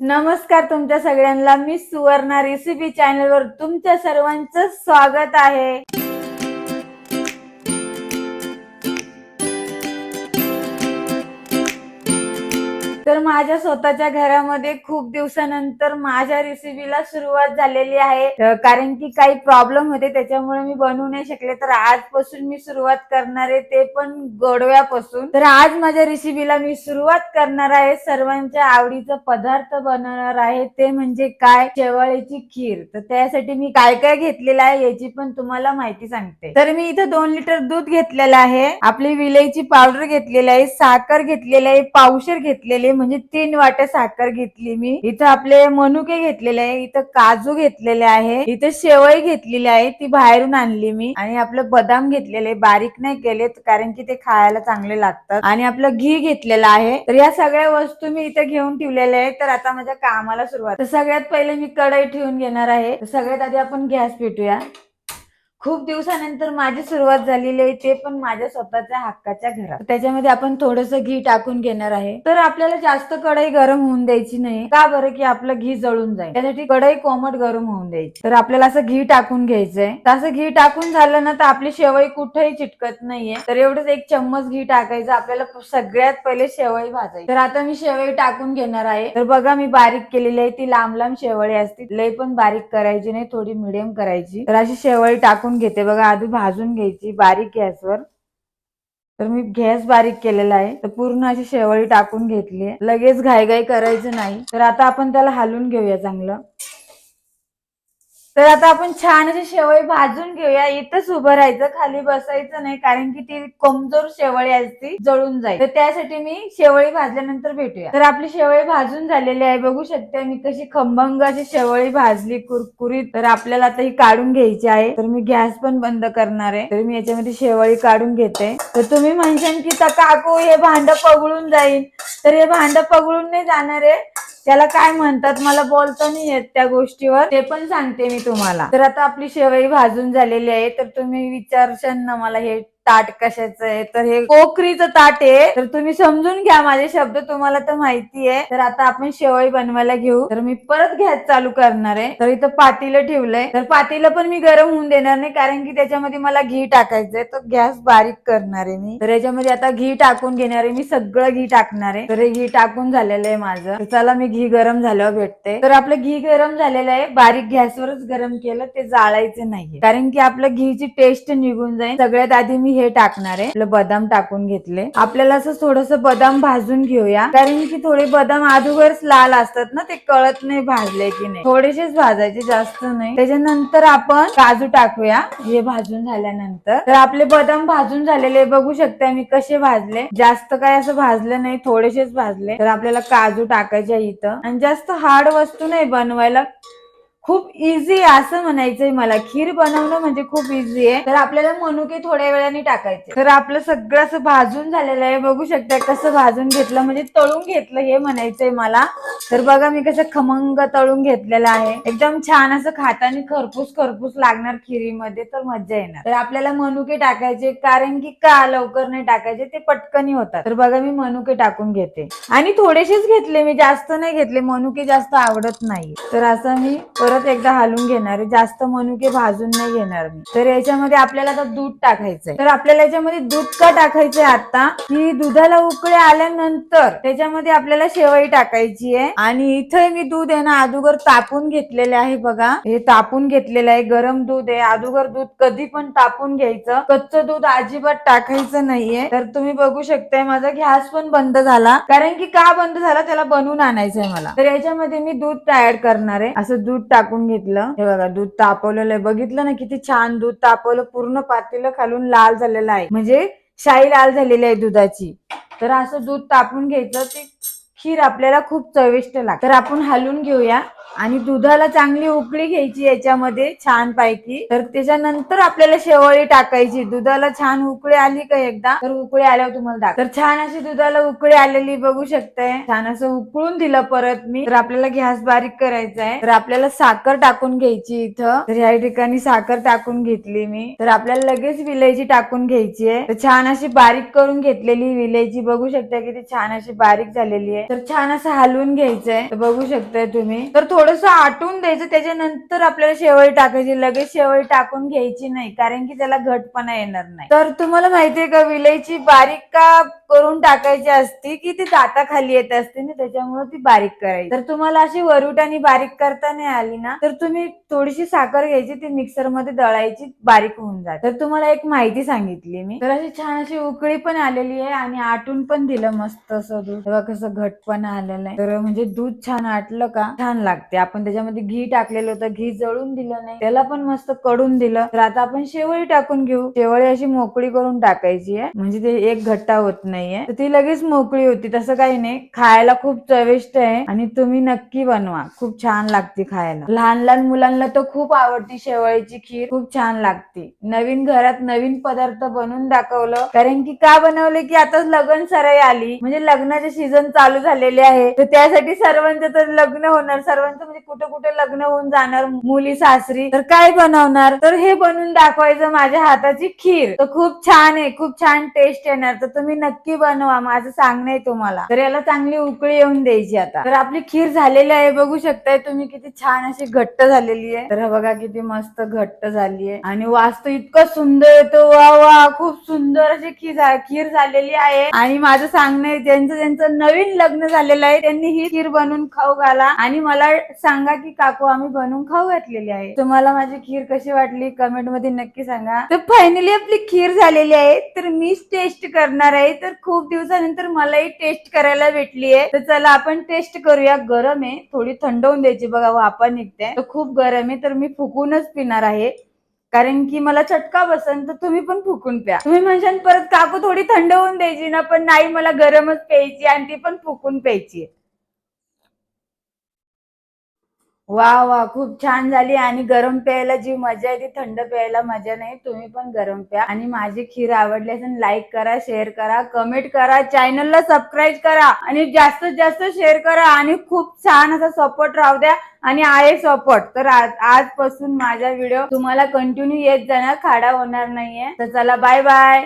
नमस्कार तुमच्या सगळ्यांना. मी सुवर्णा रेसिपी चॅनलवर तुमच्या सर्वांचं स्वागत आहे. तर माझ्या स्वतःच्या घरामध्ये खूप दिवसानंतर माझ्या रेसिपीला सुरुवात झालेली आहे. कारण की काही प्रॉब्लेम होते त्याच्यामुळे मी बनवू नाही शकले. तर आजपासून मी सुरुवात करणार आहे ते पण गोडव्यापासून. तर आज माझ्या रेसिपीला मी सुरुवात करणार आहे. सर्वांच्या आवडीचा पदार्थ बनवणार आहे. ते म्हणजे काय? शेवाळ्याची खीर. तर त्यासाठी मी काय काय घेतलेलं आहे याची पण तुम्हाला माहिती सांगते. तर मी इथं दोन लिटर दूध घेतलेलं आहे. आपली विलईची पावडर घेतलेली आहे साखर घेतलेली आहे पावशर घेतलेले म्हणजे तीन वाट्या साखर घेतली मी. इथं आपले मनुके घेतलेले आहे इथं काजू घेतलेले आहे इथं शेवई घेतलेली आहे ती बाहेरून आणली मी. आणि आपलं बदाम घेतलेले बारीक नाही केले कारण की ते खायला चांगले लागतात. आणि आपलं घी घेतलेलं आहे. तर या सगळ्या वस्तू मी इथे घेऊन ठेवलेल्या आहे तर आता माझ्या कामाला सुरुवात. तर सगळ्यात पहिले मी कढई ठेवून घेणार आहे. सगळ्यात आधी आपण गॅस पेटूया. खूप दिवसानंतर माझी सुरुवात झालेली आहे ते पण माझ्या स्वतःच्या हक्काच्या घरात. त्याच्यामध्ये आपण थोडस घी टाकून घेणार आहे. तर आपल्याला जास्त कढई गरम होऊन द्यायची नाही. का बरं? की आपलं घी जळून जाईल. त्यासाठी कढई कोमट गरम होऊन द्यायची. तर आपल्याला असं घी टाकून घ्यायचंय. तर असं घी टाकून झालं ना तर आपली शेवई कुठेही चिटकत नाहीये. तर एवढंच एक चम्मच घी टाकायचं. आपल्याला सगळ्यात पहिले शेवई भाजायची. तर आता मी शेवई टाकून घेणार आहे. तर बघा मी बारीक केलेली आहे. ती लांब लांब शेवळी असते. लय पण बारीक करायची नाही. थोडी मिडियम करायची. तर अशी शेवळी टाकून घेते. बघा आधी भाजून घ्यायची बारीक गॅसवर. तर मी गॅस बारीक केलेला आहे. तर पूर्ण अशी शेवळी टाकून घेतली लगेच घाईघाई करायचं नाही. तर आता आपण त्याला हलवून घेऊया चांगलं. तर आता आपण छान अशी शेवई भाजून घेऊया. इथंच उभं राहायचं खाली बसायचं नाही कारण की ती कमजोर शेवळी असते जळून जाईल. तर त्यासाठी मी शेवळी भाजल्यानंतर भेटूया. तर आपली शेवळी भाजून झालेली आहे. बघू शकते मी कशी खंबंग अशी शेवळी भाजली कुरकुरीत. तर आपल्याला आता ही काढून घ्यायची आहे. तर मी गॅस पण बंद करणार आहे. तर मी याच्यामध्ये शेवळी काढून घेते. तर तुम्ही म्हणशाल की तर काकू हे भांड पगळून जाईल. तर हे भांड पगळून नाही जाणार आहे. त्याला काय म्हणतात मला बोलता नाही येत त्या गोष्टीवर. ते पण सांगते मी तुम्हाला. तर आता आपली शेवई भाजून झालेली आहे तर तुम्ही विचारशाल ना मला हे ताट कशाचं आहे? तर हे कोकरीचं ताट आहे. तर तुम्ही समजून घ्या माझे शब्द तुम्हाला तर माहिती आहे. तर आता आपण शेवई बनवायला घेऊ. तर मी परत गॅस चालू करणार आहे. तर इथं पातीलं ठेवलंय. तर पातीलं पण मी गरम होऊन देणार नाही कारण की त्याच्यामध्ये मला घी टाकायचंय तर गॅस बारीक करणार आहे मी. तर याच्यामध्ये आता घी टाकून घेणार आहे. मी सगळं घी टाकणार आहे. तर हे घी टाकून झालेलं आहे माझं. तर चला मी घी गरम झाल्यावर भेटते. तर आपलं घी गरम झालेलं आहे. बारीक गॅसवरच गरम केलं. ते जाळायचं नाहीये. कारण की आपलं घीची टेस्ट निघून जाईल. सगळ्यात आधी मी हे टाकणार आहे. आपलं बदाम टाकून घेतले. आपल्याला असं थोडस बदाम भाजून घेऊया. कारण की थोडे बदाम अगोदरच लाल असतात ना ते कळत नाही भाजले की नाही. थोडेसेच भाजायचे जास्त नाही. त्याच्यानंतर आपण काजू टाकूया. हे भाजून झाल्यानंतर. तर आपले बदाम भाजून झालेले बघू शकता मी कसे भाजले. जास्त काय असं भाजलं नाही थोडेसेच भाजले. तर आपल्याला काजू टाकायचे इथं. आणि जास्त हार्ड वस्तू नाही बनवायला. खूप इझी असं म्हणायचंय मला. खीर बनवणं म्हणजे खूप इझी आहे. तर आपल्याला मनुके थोड्या वेळाने टाकायचे. तर आपलं सगळं असं भाजून झालेलं आहे. बघू शकता कसं भाजून घेतलं म्हणजे तळून घेतलं हे म्हणायचंय मला. तर बघा मी कसं खमंग तळून घेतलेलं आहे. एकदम छान असं खाताना खरपूस खरपूस लागणार खिरीमध्ये तर मजा येणार. तर आपल्याला मनुके टाकायचे कारण की का लवकर नाही टाकायचे ते पटकनी होतात. तर बघा मी मनुके टाकून घेते. आणि थोडेसेच घेतले मी जास्त नाही घेतले. मनुके जास्त आवडत नाही तर असं मी परत एकदा हलून घेणार आहे. जास्त मनुके भाजून नाही घेणार मी. तर याच्यामध्ये आपल्याला आता दूध टाकायचंय. तर आपल्याला याच्यामध्ये दूध का टाकायचंय आता? की दुधाला उकळे आल्यानंतर त्याच्यामध्ये आपल्याला शेवई टाकायची आहे. आणि इथे मी दूध आहे ना अगोदर तापून घेतलेले आहे बघा. हे तापून घेतलेलं आहे. गरम दूध आहे. अगोदर दूध कधी पण तापून घ्यायचं. कच्चं दूध अजिबात टाकायचं नाहीये. तर तुम्ही बघू शकताय माझा गॅस पण बंद झाला. कारण की का बंद झाला? त्याला बनवून आणायचंय मला. तर याच्यामध्ये मी दूध तयार करणार आहे. असं दूध टाकून घेतलं. हे बघा दूध तापवलेलं आहे. बघितलं ना किती छान दूध तापवलं पूर्ण पातेलं खालून लाल झालेलं आहे. म्हणजे शाई लाल झालेली आहे दुधाची. तर असं दूध तापून घ्यायचं ते खीर आपल्याला खूप चविष्ट लागते. तर आपण हलवून घेऊया. आणि दुधाला चांगली उकळी घ्यायची याच्यामध्ये छान पैकी तर त्याच्यानंतर आपल्याला शेवळी टाकायची. दुधाला छान उकळी आली का एकदा? तर उकळी आल्यावर तुम्हाला दाख तर छान अशी दुधाला उकळी आलेली बघू शकताय. छान असं उकळून दिलं परत मी. तर आपल्याला गॅस बारीक करायचा आहे. तर आपल्याला साखर टाकून घ्यायची इथं. तर या ठिकाणी साखर टाकून घेतली मी. तर आपल्याला लगेच विलायची टाकून घ्यायची आहे. तर छान अशी बारीक करून घेतलेली विलायची बघू शकता किती छान अशी बारीक झालेली आहे. तर छान असं हलवून घ्यायचंय. तर बघू शकताय तुम्ही. तर थोडस आटून द्यायचं त्याच्यानंतर आपल्याला शेवळी टाकायची. लगेच शेवळी टाकून घ्यायची नाही कारण की त्याला घटपणा येणार नाही. तर तुम्हाला माहितीये का विलायची बारीक का करून टाकायची असती की ती दाता खाली येत असते ना त्याच्यामुळे ती बारीक करायची. तर तुम्हाला अशी वरुटाने बारीक करता नाही आली ना तर तुम्ही थोडीशी साखर घ्यायची ती मिक्सरमध्ये दळायची बारीक होऊन जाते. तर तुम्हाला एक माहिती सांगितली मी. तर अशी छान अशी उकळी पण आलेली आहे आणि आटून पण दिलं मस्त असं दूध. तेव्हा कसं घटपणा आलेलं आहे. तर म्हणजे दूध छान आटलं का छान लागते. आपण त्याच्यामध्ये घी टाकलेलं होतं घी जळून दिलं नाही. त्याला पण मस्त कडून दिलं. तर आता आपण शेवळी टाकून घेऊ. शेवळी अशी मोकळी करून टाकायची आहे. म्हणजे ते एक घट्टा होत नाही. नाहीये. तर ती लगेच मोकळी होती. तसं काही नाही. खायला खूप चविष्ट आहे आणि तुम्ही नक्की बनवा. खूप छान लागते खायला. लहान लहान मुलांना तर खूप आवडती शेवळीची खीर. खूप छान लागते. नवीन घरात नवीन पदार्थ बनवून दाखवलं. कारण की का बनवले की आता लग्न सराई आली. म्हणजे लग्नाचे सीझन चालू झालेले आहे. तर त्यासाठी सर्वांचं तर लग्न होणार. सर्वांचं म्हणजे कुठे कुठे लग्न होऊन जाणार. मुली सासरी. तर काय बनवणार? तर हे बनवून दाखवायचं माझ्या हाताची खीर. तर खूप छान आहे. खूप छान टेस्ट येणार. तर तुम्ही नक्की बनवा माझं सांगणं आहे तुम्हाला. तर याला चांगली उकळी येऊन द्यायची आता. तर आपली खीर झालेली आहे बघू शकताय तुम्ही किती छान अशी घट्ट झालेली आहे. तर बघा किती मस्त घट्ट झाली आहे. आणि वास्तव इतकं सुंदर येतो. वा वा खूप सुंदर अशी खीर खीर झालेली आहे. आणि माझं सांगणं आहे ज्यांचं ज्यांचं नवीन लग्न झालेलं आहे त्यांनी ही खीर बनवून खाऊ घाला. आणि मला सांगा की काकू आम्ही बनवून खाऊ घातलेली आहे. तुम्हाला माझी खीर कशी वाटली कमेंटमध्ये नक्की सांगा. तर फायनली आपली खीर झालेली आहे. तर मीच टेस्ट करणार आहे. तर खूप दिवसानंतर मलाही टेस्ट करायला भेटली आहे तर चला आपण टेस्ट करूया. गरम आहे. थोडी थंड होऊन द्यायची बघा. वापा निघते. तर खूप गरम आहे. तर मी फुकूनच पिणार आहे. कारण की मला चटका बसन तर तुम्ही पण फुकून प्या. तुम्ही म्हणशाल परत काकू थोडी थंड होऊन द्यायची ना पण नाही मला गरमच प्यायची आणि ती पण फुकून प्यायची वा वा खूप छान झाली. आणि गरम प्यायला जी मजा आहे ती थंड प्यायला मजा नाही. तुम्ही पण गरम प्या. आणि माझी खीर आवडली असेल लाईक करा शेअर करा कमेंट करा चॅनलला सबस्क्राईब करा आणि जास्तीत जास्त शेअर करा. आणि खूप छान असा सपोर्ट राहू द्या. आणि आहे सपोर्ट तर आज आजपासून माझा व्हिडिओ तुम्हाला कंटिन्यू येत जाणार. खाडा होणार नाहीये. तर चला बाय बाय